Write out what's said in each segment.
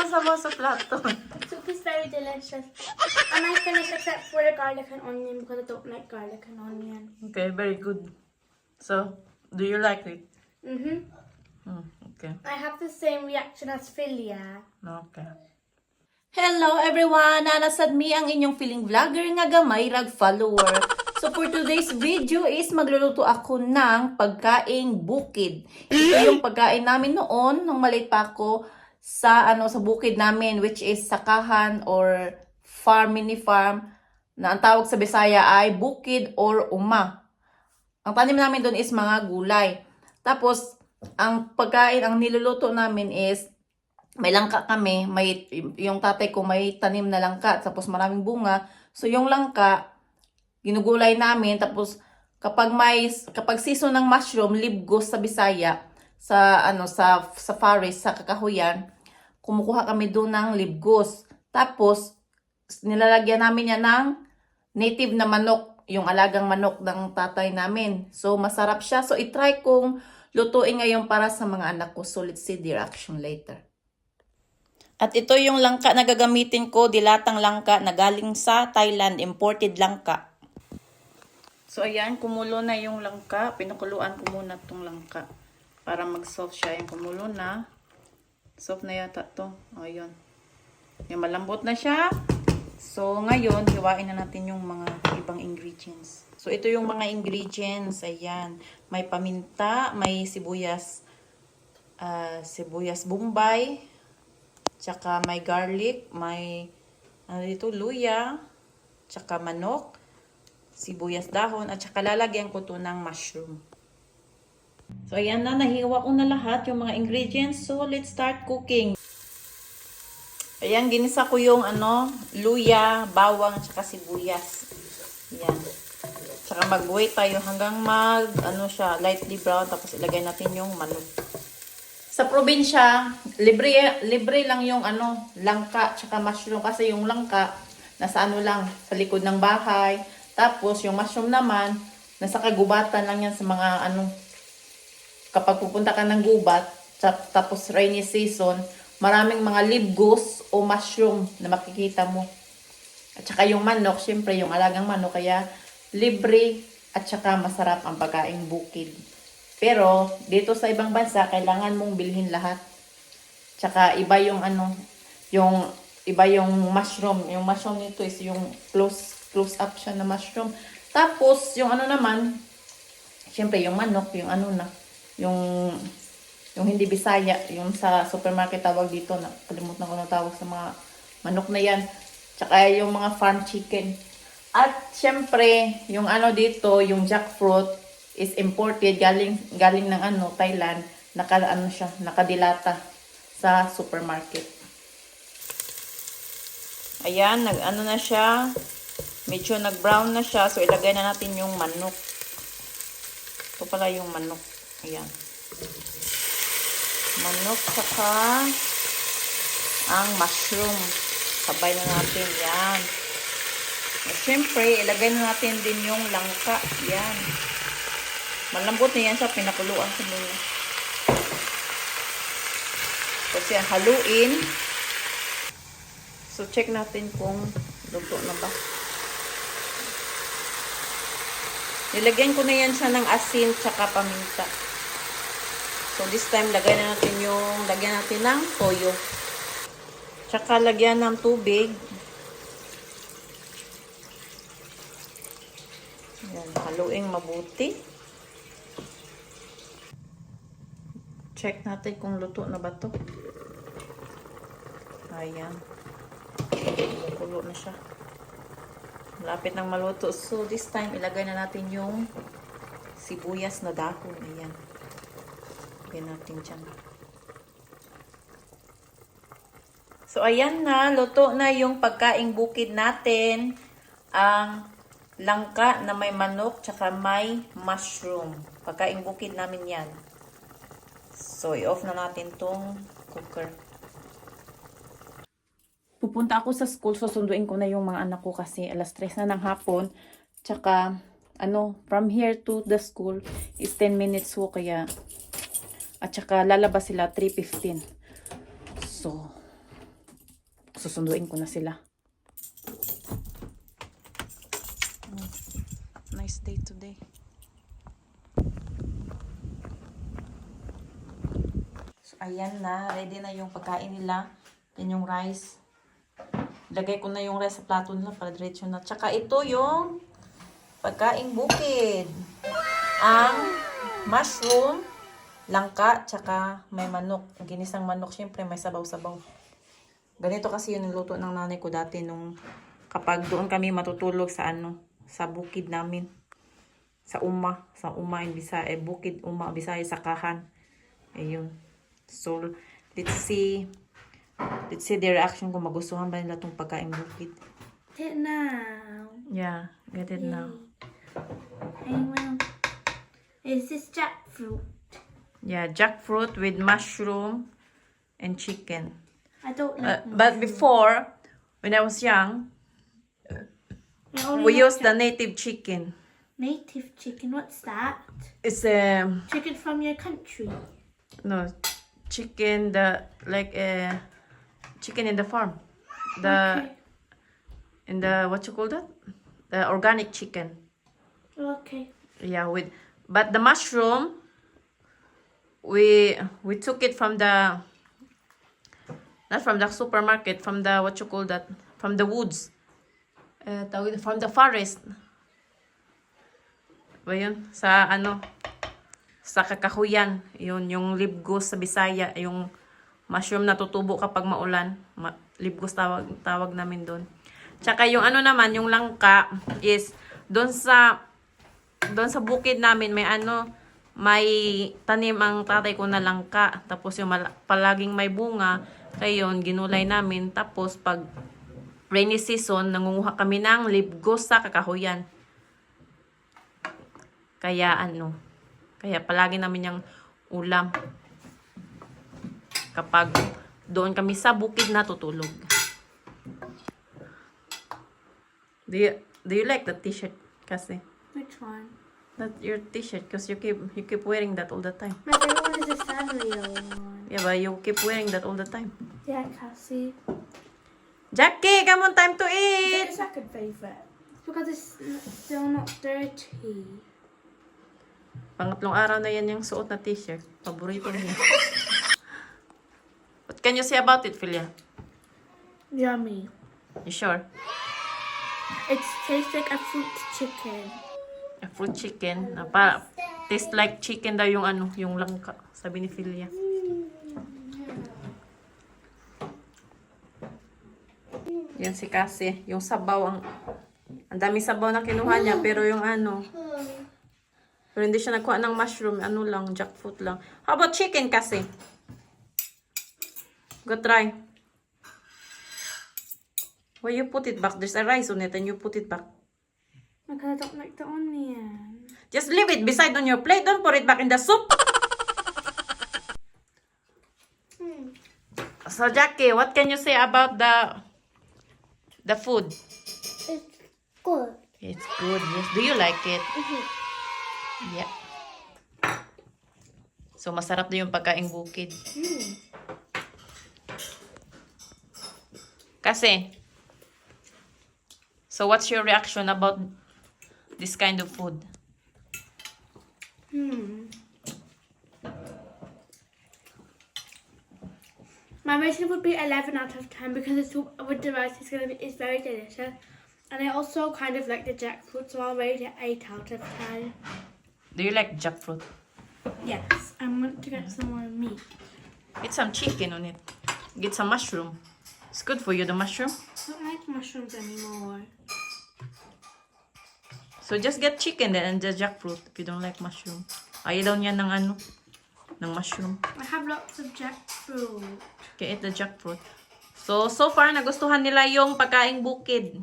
sabaw-sabaw sa plato. Soup is very delicious. And I finished except for the garlic and onion because I don't like garlic and onion. Okay, very good. So, do you like it? Mm-hmm. Hmm, okay. I have the same reaction as Philia. Okay. Hello everyone! Nanasad mi ang inyong feeling vlogger nga gamay rag follower. So for today's video is magluluto ako ng pagkaing bukid. Ito yung pagkain namin noon nung maliit pa ako sa ano sa bukid namin which is sakahan or farm mini farm na ang tawag sa Bisaya ay bukid or uma. Ang tanim namin doon is mga gulay. Tapos ang pagkain ang niluluto namin is may langka kami, may yung tatay ko may tanim na langka, tapos maraming bunga. So yung langka, ginugulay namin, tapos kapag may kapag season ng mushroom, libgos sa Bisaya, sa ano sa sa forest, sa kakahuyan, kumukuha kami doon ng libgos. Tapos nilalagyan namin yan ng native na manok, yung alagang manok ng tatay namin. So masarap siya. So i-try kong lutuin ngayon para sa mga anak ko. So let's see the reaction later. At ito yung langka na gagamitin ko, dilatang langka na galing sa Thailand, imported langka. So ayan, kumulo na yung langka. Pinakuluan ko muna tong langka para mag-soft siya. Yung kumulo na. Soft na yata to. O, yun. Yung malambot na siya. So ngayon, hiwain na natin yung mga ibang ingredients. So ito yung mga ingredients. Ayan. May paminta, may sibuyas, ah, sibuyas bombay, Tsaka may garlic, may ano dito, luya, tsaka manok, sibuyas dahon, at tsaka lalagyan ko to ng mushroom. So, ayan na, nahiwa ko na lahat yung mga ingredients. So, let's start cooking. Ayan, ginisa ko yung ano, luya, bawang, tsaka sibuyas. Ayan. Tsaka mag-wait tayo hanggang mag, ano siya, lightly brown, tapos ilagay natin yung manok. Sa probinsya, libre libre lang yung ano, langka tsaka mushroom kasi yung langka nasa ano lang sa likod ng bahay. Tapos yung mushroom naman nasa kagubatan lang yan sa mga ano kapag pupunta ka ng gubat tap- tapos rainy season, maraming mga libgos o mushroom na makikita mo. At saka yung manok, syempre yung alagang manok kaya libre at saka masarap ang pagkain bukid. Pero, dito sa ibang bansa, kailangan mong bilhin lahat. Tsaka, iba yung ano, yung, iba yung mushroom. Yung mushroom nito is yung close, close up siya na mushroom. Tapos, yung ano naman, syempre, yung manok, yung ano na, yung, yung hindi bisaya, yung sa supermarket tawag dito, na, kalimutan ko na tawag sa mga manok na yan. Tsaka, yung mga farm chicken. At, syempre, yung ano dito, yung jackfruit, is imported galing galing ng ano Thailand. Naka ano siya nakadilata sa supermarket. Ayan nag ano na siya. Medyo nag brown na siya. So ilagay na natin yung manok. Ito pala yung manok ayan manok saka ang mushroom sabay na natin yan at syempre ilagay na natin din yung langka yan Malambot na yan siya, pinakuluan sa muna. Tapos haluin. So, check natin kung luto na ba. Nilagyan ko na yan siya ng asin tsaka paminta. So, this time, lagay na natin yung, lagyan natin ng toyo. Tsaka lagyan ng tubig. Yan, haluin mabuti. Check natin kung luto na ba to. Ayan. Kumukulo na siya. Malapit ng maluto. So, this time, ilagay na natin yung sibuyas na dahon. Ayan. Lagyan natin dyan. So, ayan na. Luto na yung pagkaing bukid natin. Ang langka na may manok tsaka may mushroom. Pagkaing bukid namin yan. So, i-off na natin tong cooker. Pupunta ako sa school, susunduin ko na yung mga anak ko kasi alas 3 na ng hapon. Tsaka, ano, from here to the school is 10 minutes ho kaya at tsaka lalabas sila 3.15. So, susunduin ko na sila. Oh, nice day today. So, ayan na. Ready na yung pagkain nila. Yan yung rice. Lagay ko na yung rice sa plato nila para diretso na. Tsaka ito yung pagkain bukid. Ang mushroom, langka, tsaka may manok. Ginisang manok, syempre may sabaw-sabaw. Ganito kasi yun yung luto ng nanay ko dati nung kapag doon kami matutulog sa ano, sa bukid namin. Sa Uma, sa Uma in Bisaya, eh, bukid Uma, Bisaya, sa Kahan. Ayun. So, let's see, let's see the reaction kung magustuhan ba nila tong pagkain bukid. Get it now. Yeah, get it now. And well, is this jackfruit? Yeah, jackfruit with mushroom and chicken. I don't Uh, but before, when I was young, we like used the native chicken. native chicken. What's that? It's a Chicken from your country. no chicken the like a chicken in the farm. The okay. in the what you call that? The organic chicken. Okay. Yeah, with but the mushroom we we took it from the not from the supermarket, from the what you call that? From the woods. Uh, from the forest. Ba? Sa ano? Sa kakahuyan. Yun, yung libgos sa Bisaya. Yung mushroom na tutubo kapag maulan. Ma- libgos tawag, tawag namin doon. Tsaka yung ano naman, yung langka is doon sa doon sa bukid namin may ano may tanim ang tatay ko na langka tapos yung palaging may bunga kaya yun ginulay namin. Tapos pag rainy season nangunguha kami ng libgos sa kakahuyan. Kaya ano kaya palagi namin yung ulam. Kapag doon kami sa bukid natutulog. Do you, do you like the t-shirt kasi? Which one? That's your t-shirt because you keep you keep wearing that all the time. My favorite one is the Sanrio one. Yeah, but you keep wearing that all the time. Yeah, Cassie. Jackie, come on, time to eat. it your second favorite? It's because it's still not dirty. Pangatlong araw na yan yung suot na t-shirt. Paborito niya. What can you say about it, Philia? Yummy. You sure? It tastes like a fruit chicken. Fruit chicken. Na pa, taste like chicken daw yung ano, yung langka. Sabi ni Philia. Yan si Cassie. Yung sabaw, ang, ang dami sabaw na kinuha niya, pero yung ano, pero hindi siya nagkuha ng mushroom, ano lang, jackfruit lang. How about chicken kasi? Go try. Why you put it back? There's a rice on it and you put it back. Because I don't like the onion. Just leave it beside on your plate. Don't put it back in the soup. Hmm. So Jackie, what can you say about the the food? It's good. It's good. Yes. Do you like it? Yeah. So masarap na yung pagkaing bukid. Mm. Kasi So what's your reaction about this kind of food? Hmm. My rating would be 11 out of 10 because it's with the rice it's gonna be it's very delicious. And I also kind of like the jackfruit, so I'll rate it 8 out of 10. Do you like jackfruit? Yes, I want to get some more meat. Get some chicken on it. Get some mushroom. It's good for you, the mushroom. I don't like mushrooms anymore. So just get chicken then and the jackfruit if you don't like mushroom. Ayaw daw niya ng ano, ng mushroom. I have lots of jackfruit. Kaya eat the jackfruit. So, so far, nagustuhan nila yung pagkaing bukid.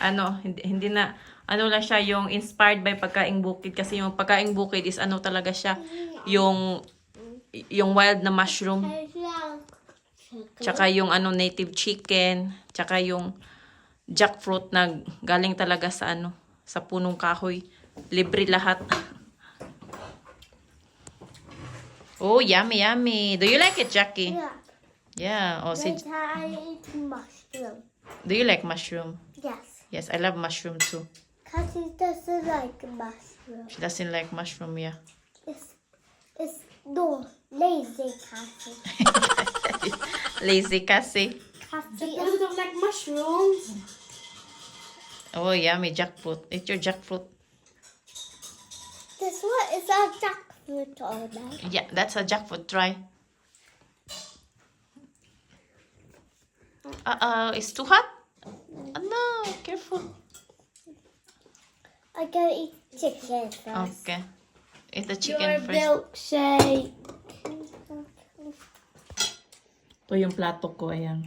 Ano, hindi, hindi na, ano lang siya, yung inspired by pagkaing bukid. Kasi yung pagkaing bukid is ano talaga siya, yung, yung wild na mushroom. Tsaka yung ano, native chicken. Tsaka yung jackfruit na galing talaga sa ano, sa punong kahoy. Libre lahat. Oh, yummy, yummy. Do you like it, Jackie? Yeah. Yeah. Oh, si, I eat mushroom. do you like mushroom? Yes. Yes, I love mushroom too. Cassie doesn't like mushroom. She doesn't like mushroom, yeah. It's, it's no lazy Cassie. Lazy kasi. Cassie doesn't don't like mushrooms. Oh, yummy jackfruit. Eat your jackfruit. This one is a jackfruit on it. Yeah, that's a jackfruit. Try. Uh-oh, it's too hot? Oh, no, careful. I go eat chicken first. Okay. Eat the chicken first. milkshake. Ito yung plato ko, ayan.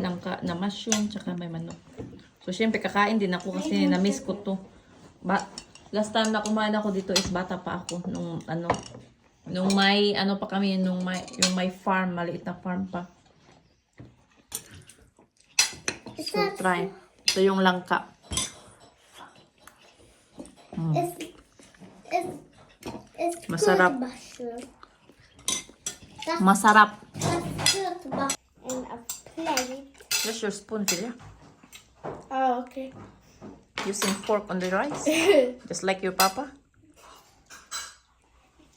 Langka na mushroom, tsaka may manok. So, syempre, kakain din ako kasi na-miss ko to. Ba last time na kumain ako dito is bata pa ako. Nung, ano, nung may, ano pa kami, nung may, yung may farm, maliit na farm pa. So, try. Ito yung langka. It's Masarap. Masarap. Your spoon, Julia. Oh, okay. Using fork on the rice. Just like your papa.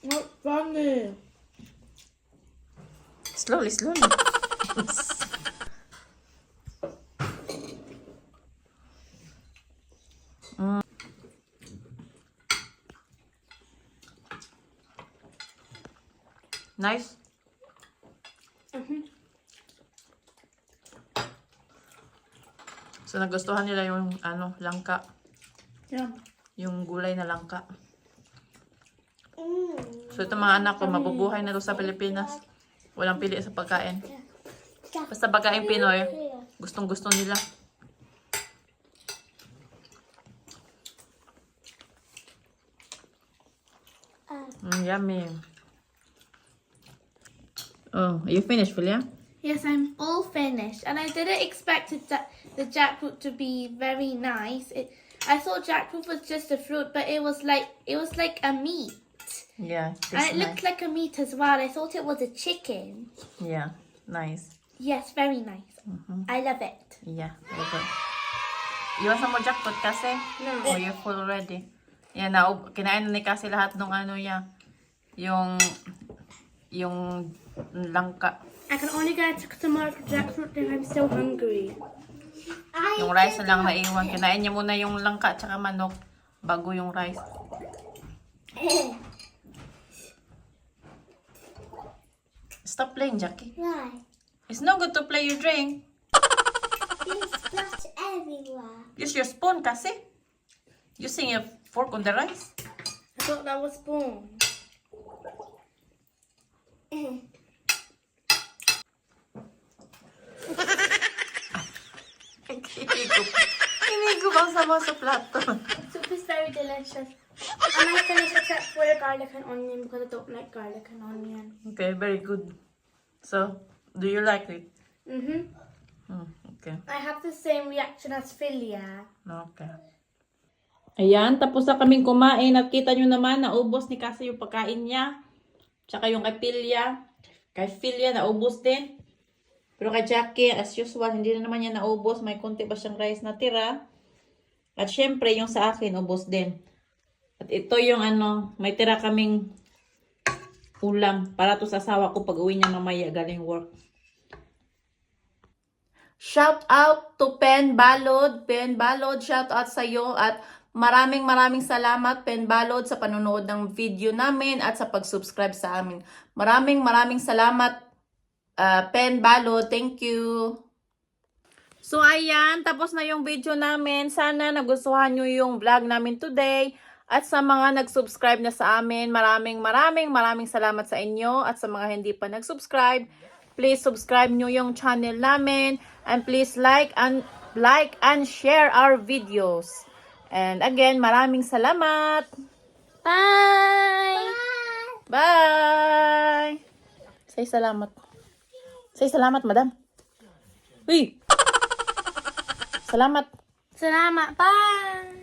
Not funny. Slowly, slowly. Mm. Nice. So nagustuhan nila yung ano, langka, Yeah. yung gulay na langka. Mm. So ito mga anak ko, mabubuhay na to sa Pilipinas. Walang pili sa pagkain. Basta pagkain Pinoy, gustong gusto nila. Uh, Mm, yummy. Oh, are you finished, Philia? Yes, I'm all finished, and I didn't expect that the jackfruit to be very nice. It, I thought jackfruit was just a fruit, but it was like it was like a meat, Yeah, and it looked like a meat as well. I thought it was a chicken. Yeah, nice. Yes, very nice. Mm-hmm. I love it. Yeah, very good. You want some more jackfruit kasi? No. Or you're full already? Yeah, na kinain na ni kasi lahat ng ano niya. Yung yung langka. I can only get some more jackfruit if I'm still hungry. Yung rice na lang naiwan. Kinain niya muna yung langka at saka manok bago yung rice. Stop playing, Jackie. Why? It's no good to play your drink. There's splash everywhere. Use your spoon kasi. Using a fork on the rice. I thought that was spoon. Hinigop. Hinigop ang sama sa plato. Soup is very delicious. I might finish except for the garlic and onion because I don't like garlic and onion. Okay, very good. So, do you like it? Mm-hmm. Hmm, okay. I have the same reaction as Philia. Okay. Ayan, tapos na kaming kumain at kita nyo naman, naubos ni Kasi yung pagkain niya. Tsaka yung kay Pilya. Kay Pilya, naubos din. Pero kay Jackie, as usual, hindi na naman niya naubos. May konti pa siyang rice na tira. At syempre, yung sa akin, ubos din. At ito yung ano, may tira kaming ulam para to sa asawa ko pag uwi niya mamaya galing work. Shout out to Pen Balod. Pen Balod, shout out sa iyo at maraming maraming salamat Pen Balod sa panonood ng video namin at sa pag-subscribe sa amin. Maraming maraming salamat uh, Pen Balod. Thank you. So ayan, tapos na yung video namin. Sana nagustuhan nyo yung vlog namin today. At sa mga nag-subscribe na sa amin, maraming maraming maraming salamat sa inyo. At sa mga hindi pa nag-subscribe, please subscribe nyo yung channel namin. And please like and like and share our videos. And again, maraming salamat. Bye! Bye! Say salamat. Say salamat, madam. Uy! Salamat. Salamat. Bye.